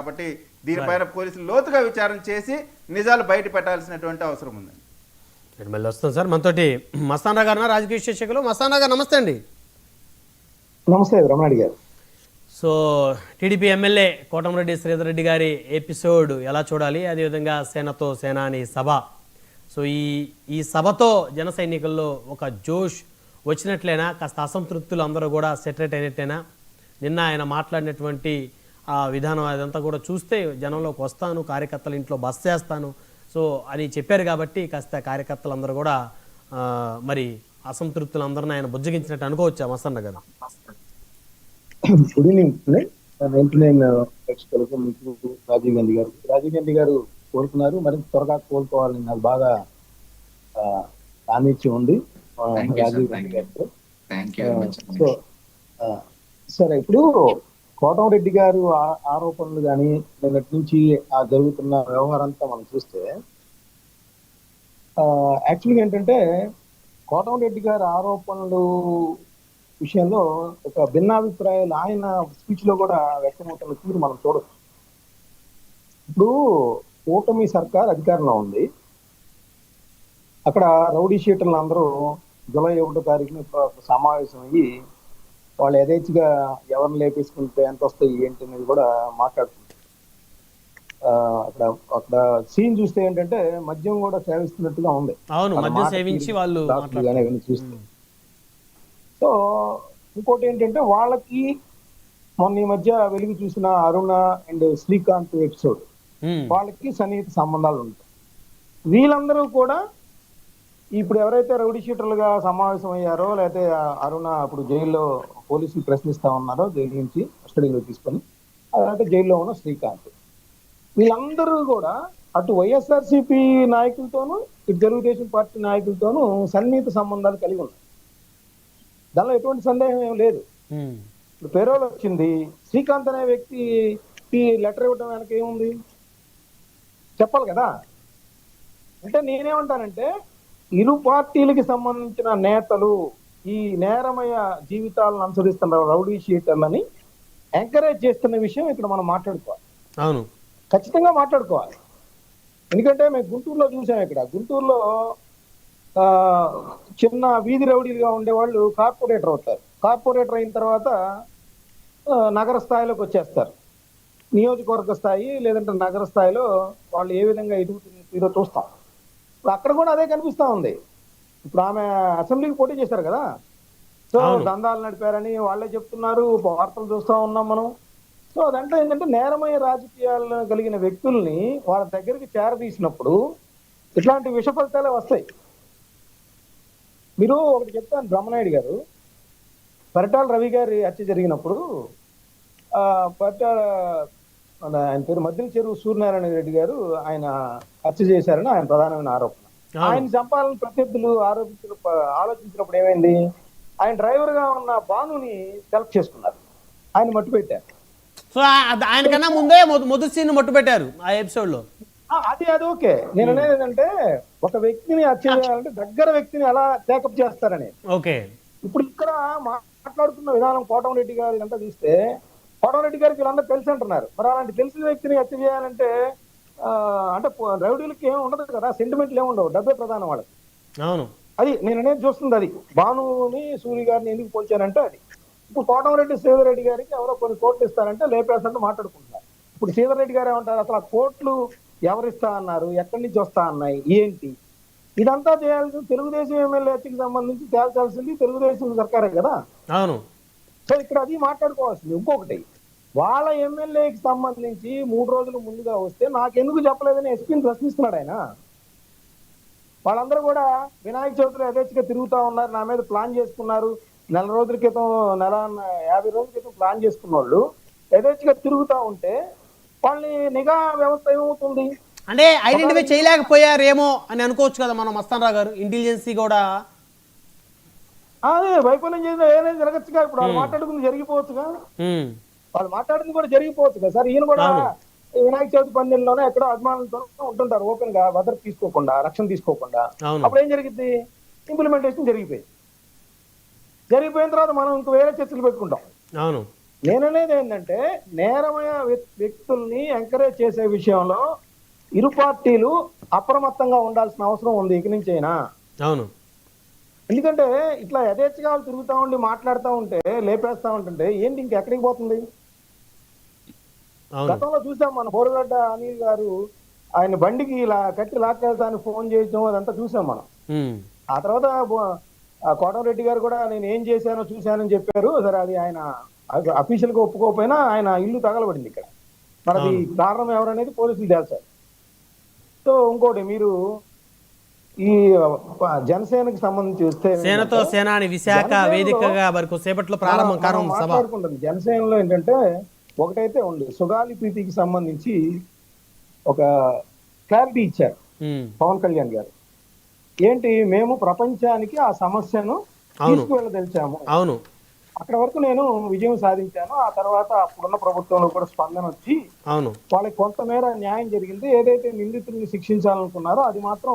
కాబట్టి దీనిపైన పోలీసులు లోతుగా విచారణ చేసి నిజాలు బయట పెట్టాల్సినటువంటి అవసరం ఉంది. ఇక్కడ మళ్ళీ వస్తాం సార్. మనతోటి మస్తానా గారు రాజకీయ విశ్లేషకులు. మస్తానా గారు నమస్తే అండి. నమస్తే రమణాడి గారు. So TDP MLA Kotamreddy Sridhar Reddy గారి ఎపిసోడ్ ఎలా చూడాలి? అదేవిధంగా సేనతో సేనాని సభ. సో ఈ ఈ సభతో జన సైనికుల్లో ఒక జోష్ వచ్చినట్లయినా కాస్త అసంతృప్తులు అందరూ కూడా సెటరేట్ అయినట్టేనా? నిన్న ఆయన మాట్లాడినటువంటి ఆ విధానం అదంతా కూడా చూస్తే జనంలోకి వస్తాను కార్యకర్తల ఇంట్లో బస్ చేస్తాను. సో అని చెప్పారు కాబట్టి కాస్త కార్యకర్తలందరూ కూడా ఆ, మరి అసంతృప్తులందరినీ ఆయన బుజ్జగించినట్టు అనుకోవచ్చా మస్తన్న గారు గుడ్ ఈవినింగ్ నైన్టీ నైన్ ప్రేక్షకులకు మీకు రాజీవ్ గాంధీ గారు. రాజీవ్ గాంధీ గారు కోరుకున్నారు మరింత త్వరగా కోలుకోవాలని నాకు బాగా ఆ, సాన్నిధ్యం ఉంది. రాజీవ్ గాంధీ. గారితో. సో సరే ఇప్పుడు కోటమరెడ్డి గారు ఆ- ఆరోపణలు కానీ నిన్నటి నుంచి ఆ జరుగుతున్న వ్యవహారం అంతా మనం చూస్తే యాక్చువల్గా ఏంటంటే కోటమరెడ్డి గారి ఆరోపణలు విషయంలో ఒక భిన్నాభిప్రాయాలు ఆయన స్పీచ్లో కూడా వ్యక్తమవుతున్న తీరు మనం చూడవచ్చు ఇప్పుడు కూటమి సర్కార్ అధికారంలో ఉంది. అక్కడ రౌడీ షీటర్లు అందరూ జూలై ఒకటో తారీఖున సమావేశం అయ్యి వాళ్ళు యథేచ్ఛగా ఎవరిని లేపేసుకుంటే ఎంత వస్తాయి ఏంటి అనేది కూడా మాట్లాడుకుంటారు ఆ, అక్కడ అక్కడ సీన్ చూస్తే ఏంటంటే మద్యం కూడా సేవిస్తున్నట్టుగా ఉంది. అవును మద్యం సేవించి వాళ్ళు చూస్తే సో ఇంకోటి ఏంటంటే వాళ్ళకి మొన్న ఈ మధ్య వెలుగు చూసిన అరుణ అండ్ శ్రీకాంత్ ఎపిసోడ్. వాళ్ళకి సన్నిహిత సంబంధాలు ఉంటాయి. వీళ్ళందరూ కూడా ఇప్పుడు ఎవరైతే రౌడీ షీటర్లుగా సమావేశం అయ్యారో లేకపోతే అరుణ అప్పుడు జైల్లో పోలీసులు ప్రశ్నిస్తా ఉన్నారో జైలు నుంచి కస్టడీలో తీసుకొని అలాగే జైల్లో ఉన్న శ్రీకాంత్. వీళ్ళందరూ కూడా అటు వైఎస్ఆర్సీపీ నాయకులతోనూ ఇటు తెలుగుదేశం పార్టీ నాయకులతోనూ సన్నిహిత సంబంధాలు కలిగి ఉన్నాయి. దానిలో ఎటువంటి సందేహం ఏం లేదు. ఇప్పుడు పేరోల్ వచ్చింది. శ్రీకాంత్ అనే వ్యక్తికి లెటర్ ఇవ్వడం వెనక ఏముంది? చెప్పాలి కదా? అంటే నేనేమంటానంటే ఇరు పార్టీలకి సంబంధించిన నేతలు ఈ నేరమయ జీవితాలను అనుసరిస్తున్న రౌడీ షీటర్లని ఎంకరేజ్ చేస్తున్న విషయం ఇక్కడ మనం మాట్లాడుకోవాలి. అవును. ఖచ్చితంగా మాట్లాడుకోవాలి. ఎందుకంటే మేము గుంటూరులో చూసాం ఇక్కడ. గుంటూరులో ఆ, చిన్న వీధి రౌడీలుగా ఉండేవాళ్ళు కార్పొరేటర్ అవుతారు. కార్పొరేటర్ అయిన తర్వాత నగర స్థాయిలోకి వచ్చేస్తారు. నియోజకవర్గ స్థాయి లేదంటే నగర స్థాయిలో వాళ్ళు ఏ విధంగా ఎదుగుతుందో చూస్తాం. ఇప్పుడు అక్కడ కూడా అదే కనిపిస్తా ఉంది. ఇప్పుడు ఆమె అసెంబ్లీకి పోటీ చేశారు కదా. సో. దందాలు నడిపారని వాళ్ళే చెప్తున్నారు. వార్తలు చూస్తా ఉన్నాం మనం. సో అదంటే ఏంటంటే నేరమయ రాజకీయాలు కలిగిన వ్యక్తుల్ని వాళ్ళ దగ్గరికి చేరదీసినప్పుడు ఇట్లాంటి విష ఫలితాలే వస్తాయి. మీరు ఒకటి చెప్తాను బ్రహ్మనాయుడు గారు. పరిటాల రవి గారి హత్య జరిగినప్పుడు ఆ పరిటాల ఆయన పేరు మద్దిల చెరువు సూర్యనారాయణ రెడ్డి గారు ఆయన హత్య చేశారని ఆయన ప్రధానమైన ఆరోపణ. ఆయన చంపాలని ప్రత్యర్థులు ఆరోపించిన ఆలోచించినప్పుడు ఏమైంది? ఆయన డ్రైవర్గా ఉన్న బానుని సెలెక్ట్ చేసుకున్నారు. ఆయన మట్టు పెట్టారు. సో ఆ- అది ఆయనకన్నా ముందే మొద- మొదటి సీన్ మట్టు పెట్టారు ఆ ఎపిసోడ్లో అది అది ఓకే. నేను అనేది ఏంటంటే ఒక వ్యక్తిని హత్య చేయాలంటే దగ్గర వ్యక్తిని ఎలా టేకప్ చేస్తారని ఓకే. ఇప్పుడు ఇక్కడ మాట్లాడుతున్న విధానం కోటమిరెడ్డి గారు ఇదంతా చూస్తే కోటమిరెడ్డి గారికి వీళ్ళందరూ తెలిసి అంటున్నారు. మరి అలాంటి తెలిసిన వ్యక్తిని హత్య చేయాలంటే అంటే రౌడీలకి ఏమి ఉండదు కదా సెంటిమెంట్లు ఏమి ఉండవు డబ్బే ప్రధానం వాళ్ళకి. అవును. అది నేను అనేది చూస్తుంది అది. భానుని సూర్య గారిని ఎందుకు పోల్చానంటే అది. ఇప్పుడు కోటమిరెడ్డి శ్రీధర్రెడ్డి గారికి ఎవరో కొన్ని కోట్లు ఇస్తారంటే లేపేస్తారంటే మాట్లాడుకుంటున్నారు. ఇప్పుడు శ్రీధర్రెడ్డి గారు ఏమంటారు? అసలు ఆ కోట్లు ఎవరిస్తా అన్నారు? ఎక్కడి నుంచి వస్తా అన్నాయి? ఏంటి? ఇదంతా చేయాల్సింది తెలుగుదేశం ఎమ్మెల్యే హత్యకి సంబంధించి తేల్చాల్సింది తెలుగుదేశం సర్కారే కదా. అవును. సో ఇక్కడ అది మాట్లాడుకోవాల్సింది. ఇంకొకటి వాళ్ళ ఎమ్మెల్యేకి సంబంధించి మూడు రోజులు ముందుగా వస్తే నాకెందుకు చెప్పలేదని ఎస్పీని ప్రశ్నిస్తున్నాడు ఆయన. వాళ్ళందరూ కూడా వినాయక చవితిలో యథేచ్ఛగా తిరుగుతూ ఉన్నారు నా మీద ప్లాన్ చేసుకున్నారు. నెల రోజుల క్రితం నెల యాభై రోజుల క్రితం ప్లాన్ చేసుకున్న వాళ్ళు యథేచ్ఛగా తిరుగుతా ఉంటే వాళ్ళని నిఘా వ్యవస్థ ఏమవుతుంది? అంటే ఐడెంటిఫై చేయలేకపోయారేమో అని అనుకోవచ్చు కదా మనం మస్తాన్ రావు గారు ఇంటెలిజెన్సీ కూడా అదే వైఫల్యం చేసిన ఏదైనా జరగచ్చుగా. ఇప్పుడు వాళ్ళు మాట్లాడుకుంది జరిగిపోవచ్చుగా. వాళ్ళు మాట్లాడింది కూడా జరిగిపోవచ్చు కదా సార్ ఈయన కూడా వినాయక చవితి పందెంలోనే ఎక్కడో అభిమానులతో ఉంటుంటారు ఓపెన్గా భద్రత తీసుకోకుండా రక్షణ తీసుకోకుండా. అప్పుడు ఏం జరిగింది ఇంప్లిమెంటేషన్ జరిగిపోయింది. జరిగిపోయిన తర్వాత మనం ఇంక వేరే చర్చలు పెట్టుకుంటాం. అవును. నేననేది ఏంటంటే నేరమైన వ్యక్- వ్యక్తుల్ని ఎంకరేజ్ చేసే విషయంలో ఇరు పార్టీలు అప్రమత్తంగా ఉండాల్సిన అవసరం ఉంది. ఇక నుంచి అయినా అవును. ఎందుకంటే ఇట్లా యథేచ్ఛగా తిరుగుతా ఉండి మాట్లాడుతూ ఉంటే లేపేస్తా ఉంటుంటే ఏంటి ఇంకెక్కడికి పోతుంది? గతంలో చూసాం మన బోరుగడ్డ అనిల్ గారు ఆయన బండికి ఇలా కట్టి లాక్కెళ్తానికి ఫోన్ చేయటం అదంతా చూసాం మనం. ఆ తర్వాత కోటంరెడ్డి గారు కూడా నేను ఏం చేశానో చూశానని చెప్పారు. సరే అది ఆయన అఫీషియల్గా ఒప్పుకోకపోయినా ఆయన ఇల్లు తగలబడింది ఇక్కడ. మరి అది. కారణం ఎవరనేది పోలీసులు తేల్చారు సో ఇంకోటి మీరు ఈ జనసేనకి సంబంధించి వస్తే సేనతో సేనాని విశాఖ వేదికగా మరి కొద్దిసేపట్లో ప్రారంభం మాట్లాడుకుంటుంది జనసేనలో ఏంటంటే ఒకటైతే ఉంది. సుగాలి ప్రీతికి సంబంధించి ఒక క్లారిటీ ఇచ్చారు పవన్ కళ్యాణ్ గారు. ఏంటి మేము ప్రపంచానికి ఆ సమస్యను. తీసుకువెళ్ళదలిచాము. అవును. అక్కడ వరకు నేను విజయం సాధించాను. ఆ తర్వాత అప్పుడున్న ప్రభుత్వంలో కూడా స్పందన వచ్చి అవును. వాళ్ళకి కొంతమేర న్యాయం జరిగింది. ఏదైతే నిందితుల్ని శిక్షించాలనుకున్నారో అది మాత్రం